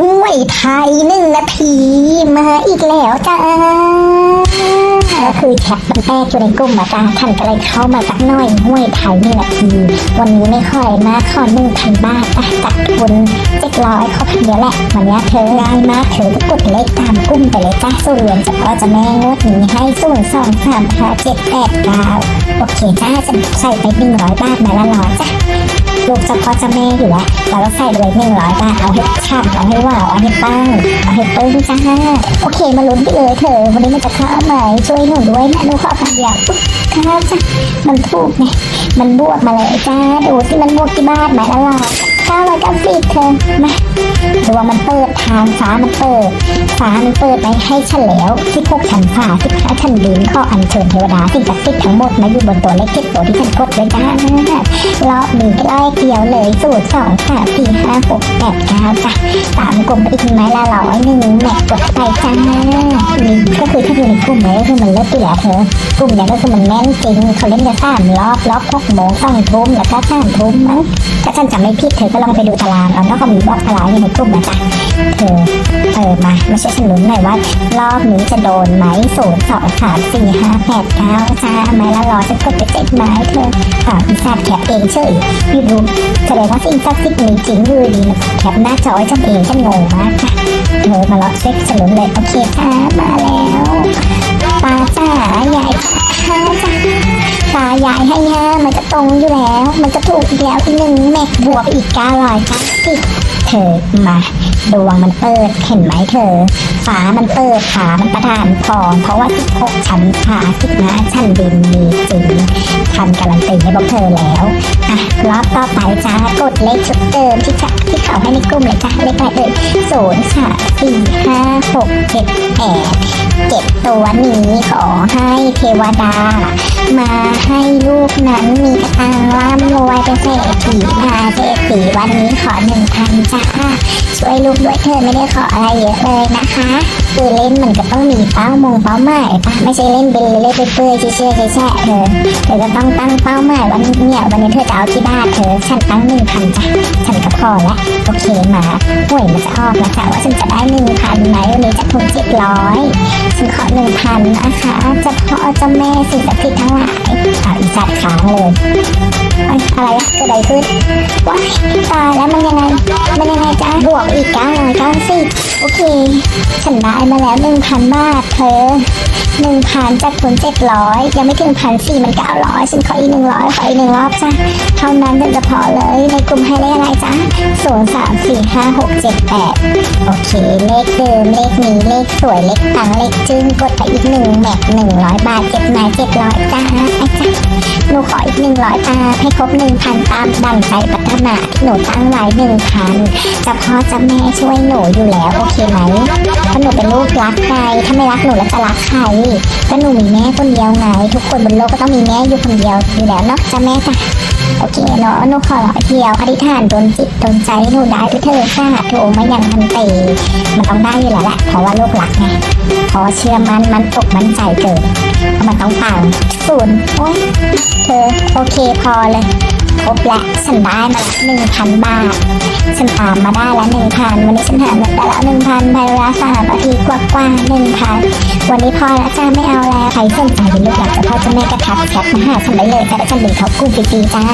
ห้วยไทยหนึ่งนาทีมาอีกแล้วจ้าก็คือแชทมันแตกอยู่ในกลุ่มอาจารย์ท่านก็เลยเข้ามาสักหน่อยห้วยไทยหนึ่งนาที วันนี้ไม่ค่อยนะขอหนึ่งพันบาทอะจัดทุนเจ็ดร้อยเขาพันเดียวแหละวันนี้เธอได้มากเธอก็กดเลขตามกลุ่มไปเลยจ้าส่วนรวมจะพ่อจะแม่งวดนี้ให้ศูนสองสามห้าเจ็ดแปดเก้าโอเคจ้าจะใส่ไปหนึ่งร้อยบาทมาละร้อยจ้า ลูกเฉพาะเจ้าแม่อยู่แล้วเราก็ใส่ไปเลยหนึ่งร้อยบาทเอาให้ช่ำเอาให้ว่าวเอาให้ปังเอาให้ปึ้งจ้าโอเคมาลุ้นไปเลยเถอะวันนี้มันจะเข้าไหมช่วยหนูด้วยนะหนูขอคำเดียวอุ๊ยเข้าจ้ะมันถูกไงมันบวกมาเลยจ้าดูที่มันบวกที่บ้านไหมละล่ะเก้าร้อยเก้าสิบเธอมาดวมันเปิดทางฟ้ามันเปิดฟ้ามันเปิดไปให้ฉันแล้วที่พกฉันฟ้าที่พระฉันดินข้ออัญเชิญเทวดาสิ่งศักดิ์สิทธิ์ทั้งหมดมาอยู่บนตัวเลขเจ็ดตัวที่ฉันกดไว้จ้ารอบนี้ก็ไล่เกี่ยวเลยสูตรสองสามสี่ห้าหกแปดเก้าจ้ะสามกลุ่มไปอีกไม้ละร้อยหนึ่งแม็กกดไปจ้านี่ก็คือถ้าอยู่ในกลุ่มนี้ก็คือมันเลิศอยู่แล้วเธอกลุ่มนี้ก็คือมันแน่นจริงเขาเล่นกันสามรอบรอบหกโมงสองทุ่มแล้วก็สามทุ่มมั้งถ้าฉันจำไม่ผิดเธอก็ลองไปดูตารางเอาแล้วก็มีบอกตารางอยู่ในกลุ่มนะจ๊ะเธอเออมาม่ใช่ฉันลุ้นหน่อยว่ารอบนี้จะโดนไหมศูนย์สองสามสี่ห้าแปดเก้าจ้าไม้ละร้อยจะกดไปเจ็ดไม้เธออ่าพิซซ่าแคปเองเฉยไม่รู้แสดงว่าสิ่งศักดิ์สิทธิ์มีจริงอยู่ดีแคปหน้าจอไว้ฉันเองฉันงงมากค่ะเธอมาเลาะเช็คสนุนเลยโอเคค่ะมาแล้วปลาจ้าใหญ่ห้าจ้า ปลาใหญ่ให้ห้ามันจะตรงอยู่แล้ว มันจะถูกอีกแล้วอีกหนึ่งแม็กบวกอีกเก้าร้อยจ้าสิเธอมาดวงมันเปิดเห็นไหมเธอฝามันเปิดฝามันประทานพรเพราะว่าที่พกชั้นขาทิศนะชั้นดินมีจริงทันการันตีให้พวกเธอแล้วอะรอบต่อไปจ้ากดเลขชุดเดิมที่จะที่เขาให้ในกลุ่มเลยจ้าเลขอะไรเอ่ยศูนย์สามสี่ห้าหกเจ็ดแปดเจ็ดตัวนี้ขอให้เทวดา มาให้ลูกนั้นมีกระตังร่ำรวยเป็นเศรษฐีมาเศรษฐีวันนี้ขอหนึ่งพันจ้าช่วยลูกด้วยเธอไม่ได้ขออะไรเยอะเลยนะคะ คือเล่นมันก็ต้องมีเป้ามงเป้าหมายปะไม่ใช่เล่นเป็นเล่นเปื่อยเชื่อแช่เธอเธอก็ต้องตั้งเป้าหมายวันนี้เนี่ยวันนี้เธอจะเอาที่บ้านเธอฉันตั้งหนึ่งพันจ้ะฉันก็พอละโอเคมาห่วยมันจะออกแล้วจ้ะว่าฉันจะได้หนึ่งพันไหมวันนี้จะทุนเจ็ดร้อยฉันขอหนึ่งพันนะคะจะพ่อจ้าแม่สิ่งศักดิ์สิทธิ์ทั้งหลายเอาอีสัตว์ขางเลยอ้อะไรอะเกิดอะไรขึ้นว้ายตายแล้วมันยังไง มันยังไงจ้าบวกอีกเก้าร้อยเก้าสิบ โอเค ฉันได้มาแล้วหนึ่งพันบาทเธอหนึ่งพันจากทุนเจ็ดร้อยยังไม่ถึงพันสี่มันเก้าร้อยฉันขออีกหนึ่งร้อยขออีกหนึ่งรอบจ้ะเท่านั้นจะพอเลยในกลุ่มให้เลขอะไรจ้ะศูนย์สามสี่ห้าหกเจ็ดแปดโอเคเลขเดิมเลขนี้เลขสวยเลขตังเลขจึ้งกดไปอีกหนึ่งแม็กหนึ่งร้อยบาทเจ็ดไม้เจ็ดร้อยจ้าไอ้จ้ะหนูขออีกหนึ่งร้อยบาทให้ครบหนึ่งพันตามดังใจปรารถนาที่หนูตั้งไว้หนึ่งพันจะพ่อจะแม่ช่วยหนูอยู่แล้วโอเคไหมเพราหนูเป็นลูกรักใคร ถ้าไม่รักหนูแล้วจะรักใครก็หนูมีแม่คนเดียวไง ทุกคนบนโลกก็ต้องมีแม่อยู่คนเดียวอยู่แล้วเนาะจ้าแม่จ้ะโอเคเนาะหนูขอเดียวอธิษฐานโดนจิตโดนใจให้หนูได้ด้วยเธอค่ะโถมายังทันเตมันต้องได้อยู่แล้วแหละ เพราะว่าลูกหลักไงเพราะเชื่อมันมันตกมันใจเกิดมันต้องปังศูนย์โอ้ยเธอโอเคพอเลย ครบและฉันได้มาละหนึ่งพันบาท ฉันตามมาได้ละหนึ่งพันวันนี้ฉันหาเงินได้ละหนึ่งพันภายในเวลาสามนาทีกว่าๆหนึ่งพันวันนี้พอแล้วจ้าไม่เอาแล้วใครสนใจเป็นลูกหลักจะพ่อจะแม่กระทับแชทมาหาฉันได้เลยจะได้ฉันดึงเขากู้ฟรีๆจ้า